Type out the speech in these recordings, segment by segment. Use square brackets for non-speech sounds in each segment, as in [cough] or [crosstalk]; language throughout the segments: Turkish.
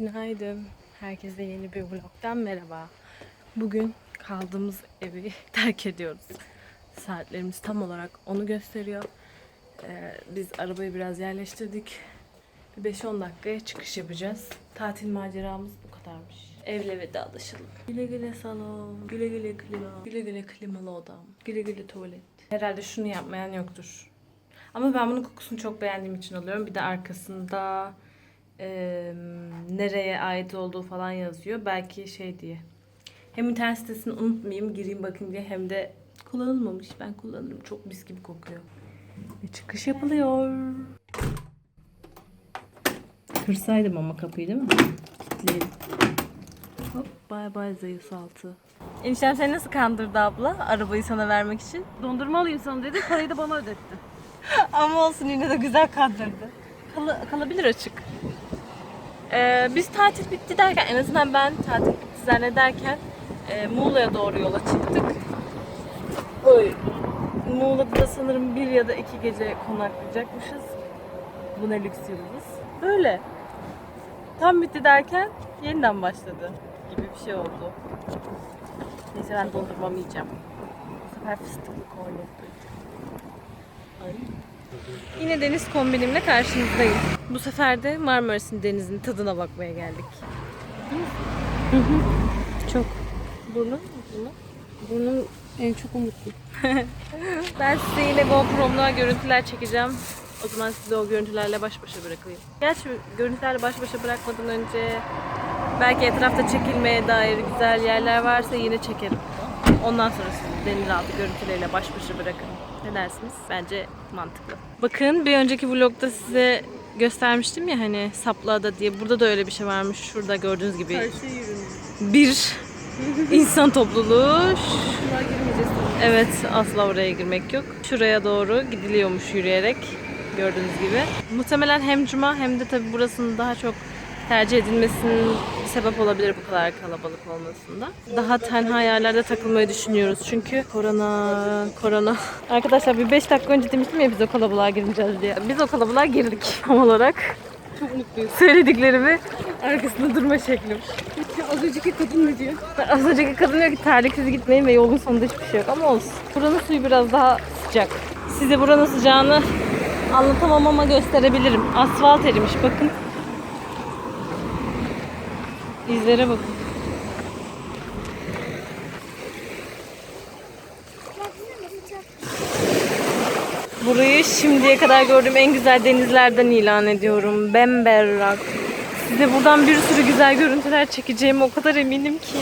Günaydın. Herkese yeni bir vlogdan merhaba. Bugün kaldığımız evi [laughs] terk ediyoruz. Saatlerimiz tam olarak onu gösteriyor. Ee, biz arabayı biraz yerleştirdik. Bir 5-10 dakikaya çıkış yapacağız. Tatil maceramız bu kadarmış. Evle vedalaşalım. Güle güle salon, güle güle klima, güle güle klimalı odam, güle güle tuvalet. Herhalde şunu yapmayan yoktur. Ama ben bunun kokusunu çok beğendiğim için alıyorum. Bir de arkasında eee, nereye ait olduğu falan yazıyor. Belki şey diye. Hem internet sitesini unutmayayım, gireyim bakayım diye hem de kullanılmamış. Ben kullanırım. Çok mis gibi kokuyor. Ve çıkış yapılıyor. Kırsaydım ama kapıyı değil mi? Kilitleyelim. Hop bay bay Zeus altı. Eniştem seni nasıl kandırdı abla arabayı sana vermek için? Dondurma alayım sana dedi, parayı da bana ödetti. [laughs] Ama olsun yine de güzel kandırdı. Kala- kalabilir açık. Ee, biz tatil bitti derken en azından ben tatil bitti zannederken e, Muğla'ya doğru yola çıktık. Oy. Muğla'da da sanırım bir ya da iki gece konaklayacakmışız. Bu ne lüks yılımız. Böyle. Tam bitti derken yeniden başladı gibi bir şey oldu. Neyse ben dondurmamı yiyeceğim. Bu sefer fıstıklı kornetto Ay. Yine deniz kombinimle karşınızdayım. Bu sefer de Marmaris'in denizinin tadına bakmaya geldik. Hı hı. Çok. Burnun mu? Burnum en çok umutlu. [laughs] Ben size yine GoPro'mla görüntüler çekeceğim. O zaman sizi o görüntülerle baş başa bırakayım. Gerçi görüntülerle baş başa bırakmadan önce belki etrafta çekilmeye dair güzel yerler varsa yine çekerim. Ondan sonra sizi denizaltı görüntüleriyle baş başa bırakırım. Ne dersiniz? Bence mantıklı. Bakın bir önceki vlogda size göstermiştim ya hani Saplıada diye. Burada da öyle bir şey varmış. Şurada gördüğünüz gibi Karşıya bir insan topluluğu girmeyeceğiz. Evet asla oraya girmek yok. Şuraya doğru gidiliyormuş yürüyerek gördüğünüz gibi. Muhtemelen hem cuma hem de tabi burasının daha çok tercih edilmesinin sebep olabilir bu kadar kalabalık olmasında. Daha tenha yerlerde takılmayı düşünüyoruz çünkü korona, korona. [laughs] Arkadaşlar bir 5 dakika önce demiştim ya biz o kalabalığa gireceğiz diye. Biz o kalabalığa girdik [laughs] tam olarak. Çok mutluyuz. Söylediklerimi arkasında durma şeklim. Az önceki kadın ne diyor? Az önceki kadın diyor ki terliksiz gitmeyin ve yolun sonunda hiçbir şey yok ama olsun. Buranın suyu biraz daha sıcak. Size buranın sıcağını anlatamam ama gösterebilirim. Asfalt erimiş bakın. İzlere bakın. Burayı şimdiye kadar gördüğüm en güzel denizlerden ilan ediyorum. Bemberrak. Size buradan bir sürü güzel görüntüler çekeceğime o kadar eminim ki.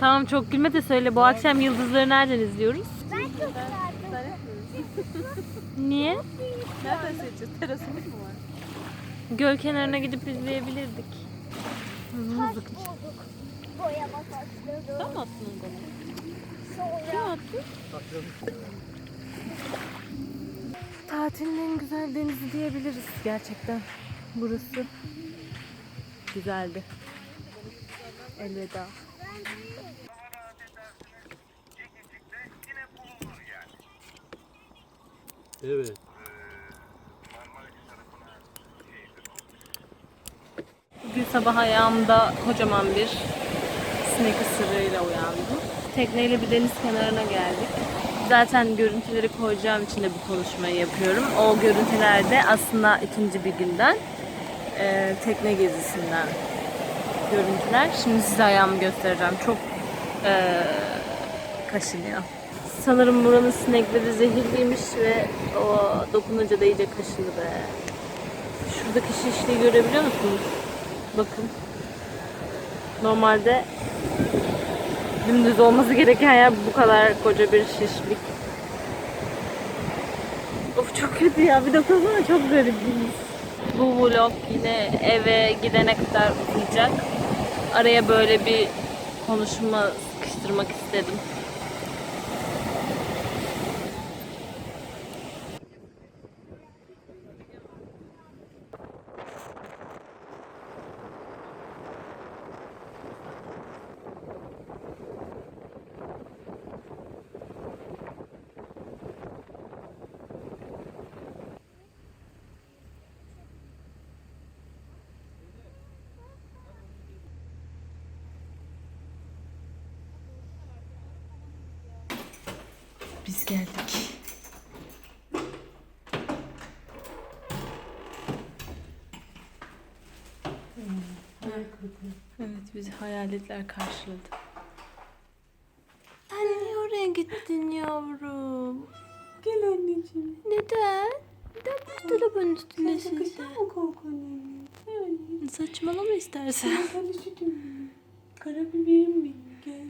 Tamam çok gülme de söyle bu akşam yıldızları nereden izliyoruz? Ben çok güzeldim. Niye? Nereden seçeceğiz? Terasımız mı var? Göl kenarına gidip izleyebilirdik. Taş bulduk. Boyama taşları. Sen mi attın onu bana? Sonra Tatilin en güzel denizi diyebiliriz gerçekten. Burası güzeldi. Elveda. Evet. Bugün sabah ayağımda kocaman bir sinek ısırığıyla uyandım. Tekneyle bir deniz kenarına geldik. Zaten görüntüleri koyacağım için de bu konuşmayı yapıyorum. O görüntülerde aslında ikinci bir günden e, tekne gezisinden görüntüler. Şimdi size ayağımı göstereceğim. Çok e, kaşınıyor. Sanırım buranın sinekleri zehirliymiş ve o dokununca da iyice kaşındı be. Şuradaki şişliği görebiliyor musunuz? Bakın. Normalde dümdüz olması gereken yer bu kadar koca bir şişlik. Of çok kötü ya. Bir dokunsana çok garip Bu vlog yine eve gidene kadar uzayacak. Araya böyle bir konuşma sıkıştırmak istedim. Biz geldik. Evet bizi hayaletler karşıladı. Anne oraya gittin yavrum. Gel anneciğim. Neden? Neden buzdolabının üstündesin sen? mı kork annem? Yani Saçmalama istersen. ben üşüdüm. Karabiberim benim. Gel.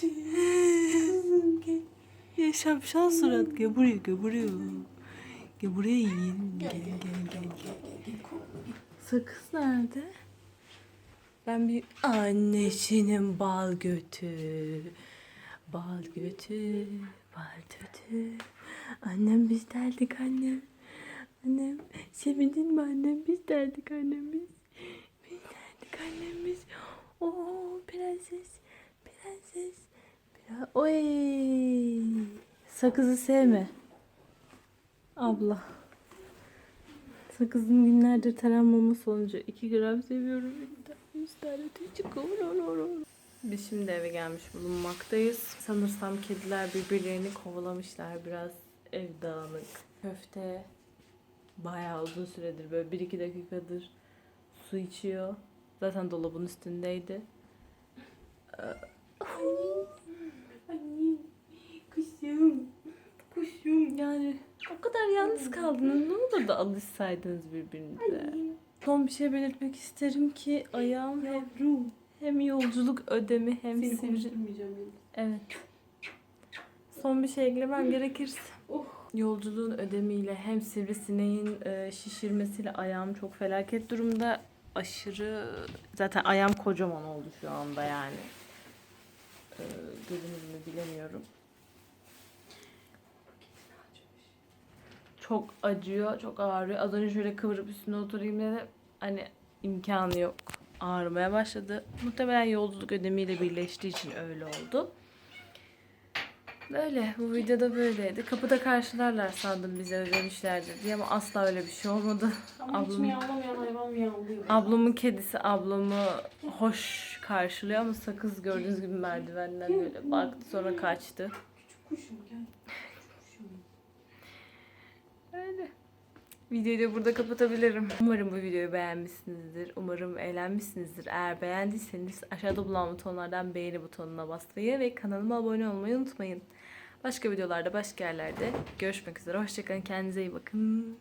Kızım. Ya şapşal surat gel buraya gel buraya. Gel buraya yiyelim. Gel gel gel gel. Sakız nerede? Ben bir annesinin bal götü. Bal götü. Bal götü. Annem biz derdik annem. Annem sevindin mi annem biz derdik annem biz. Biz derdik annem biz. Oo prenses. Biraz... Oy. Sakızı sevme. Abla. Sakızın günlerdir taranmama sonucu 2 gram seviyorum. 100 tane çıkıyor. Biz şimdi eve gelmiş bulunmaktayız. Sanırsam kediler birbirlerini kovalamışlar. Biraz ev dağınık. Köfte bayağı uzun süredir böyle 1-2 dakikadır su içiyor. Zaten dolabın üstündeydi. Annem. Kuşum. Kuşum. Yani o kadar yalnız kaldınız. Ne olur da alışsaydınız birbirinize. Son bir şey belirtmek isterim ki ayağım Yavrum. hem yolculuk ödemi hem Seni sivri. Evet. Son bir şey eklemem gerekirse. Oh. Yolculuğun ödemiyle hem sivrisineğin e, şişirmesiyle ayağım çok felaket durumda. Aşırı zaten ayağım kocaman oldu şu anda yani. E, görünür mü bilemiyorum. Çok acıyor, çok ağrıyor. Az önce şöyle kıvırıp üstüne oturayım dedim. Hani imkanı yok. Ağrımaya başladı. Muhtemelen yolculuk ödemiyle birleştiği için öyle oldu. Böyle. Bu videoda böyleydi. Kapıda karşılarlar sandım bizi özlemişlerdir diye ama asla öyle bir şey olmadı. Ama hiç Ablam- miyavlamayan hayvan miyavlıyor. Ablamın kedisi ablamı hoş karşılıyor ama sakız gördüğünüz gibi merdivenden böyle baktı sonra kaçtı. Küçük kuşum gel. Küçük kuşum. Öyle. Videoyu da burada kapatabilirim. Umarım bu videoyu beğenmişsinizdir. Umarım eğlenmişsinizdir. Eğer beğendiyseniz aşağıda bulunan butonlardan beğeni butonuna basmayı ve kanalıma abone olmayı unutmayın. Başka videolarda, başka yerlerde görüşmek üzere. Hoşçakalın. Kendinize iyi bakın.